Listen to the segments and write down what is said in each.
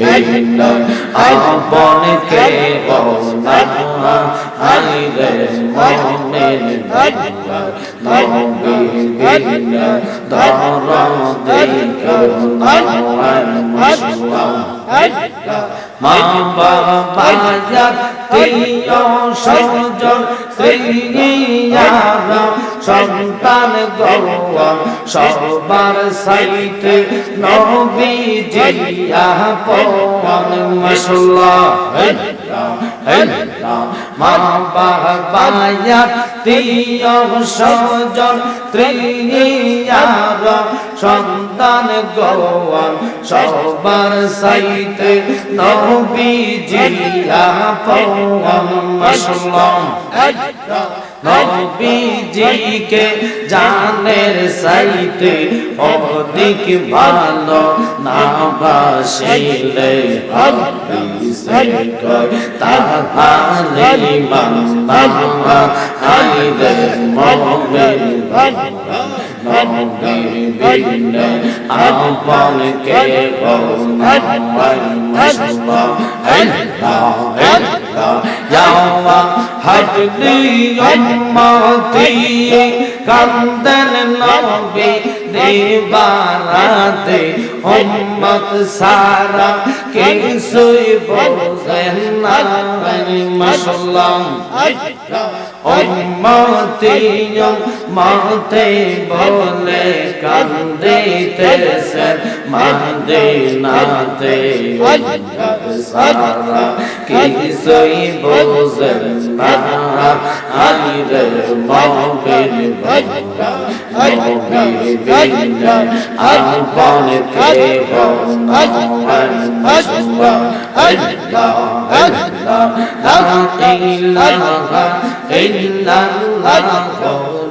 মৌবিন আপনকে আইরা আপনকে গো আইরে মৌবিন মৌবিন দরা দেখো মৌমান মশলা মা বাবা জাতীয় সন্তান গৌরব সবার সাইতে নবী জিয়া পবন মশলা মা বাবা জাতীয় সজন শ্রেণীয়ারা সন্তান গৌরব সবার সাইতে নবী জিয়া পবন মশলা নবীজিকে জানের সাইতে অধিক ভালো না বাসিলে তাহারে মামা আইরে মমিন। আপন কে যাওয়া হাজলি কান্দন নবী দেবারাতে উম্মত সারা কে সুই বোঝেন না মাশাল্লাহ উম্মতি উম্মতে বলে কান্দিতেছে মদিনাতে সারা কিছুই বোঝেন না। আইরে মবিন মবিন আপন কে ভগবান মশলা আল্লাহ আল্লাহ লা ইলাহা ইল্লাল্লাহ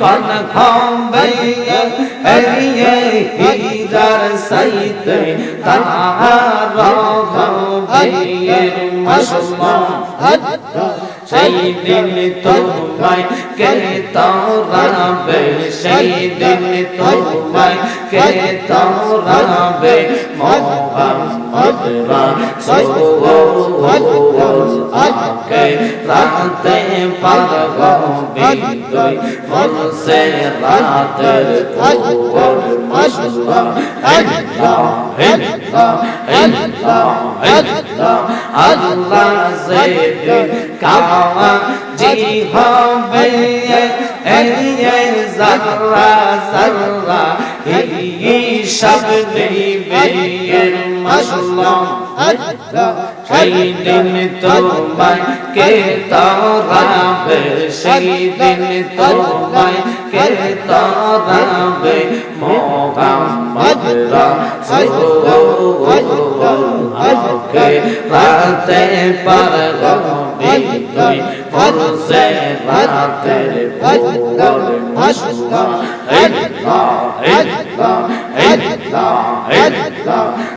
কন খম্বে এই হিজার সাইতে তাহার ভের মশলা সেই দিন তোমায় কে তোরাবে সেই দিন তোমায় কে তোরাবে মোহাম্মদ রাসূলুল্লাহ কে রাতে পারব বিদয় ফলসে রাতের কোর মশলা আল্লাহ আল্লাহ আল্লাহ আল্লাহ সে কাওয়া জি হবে এই জাররা জাররা এই সেই দিন তোমায় কে তারাবে সেই দিন তোমায় কে তারাবে মোহাম্মদ রাসূলুল্লাহ কে রাতে পার বিদয় ফরসে রাতের ফুল মশলা আল্লাহ আল্লাহ আল্লাহ আল্লাহ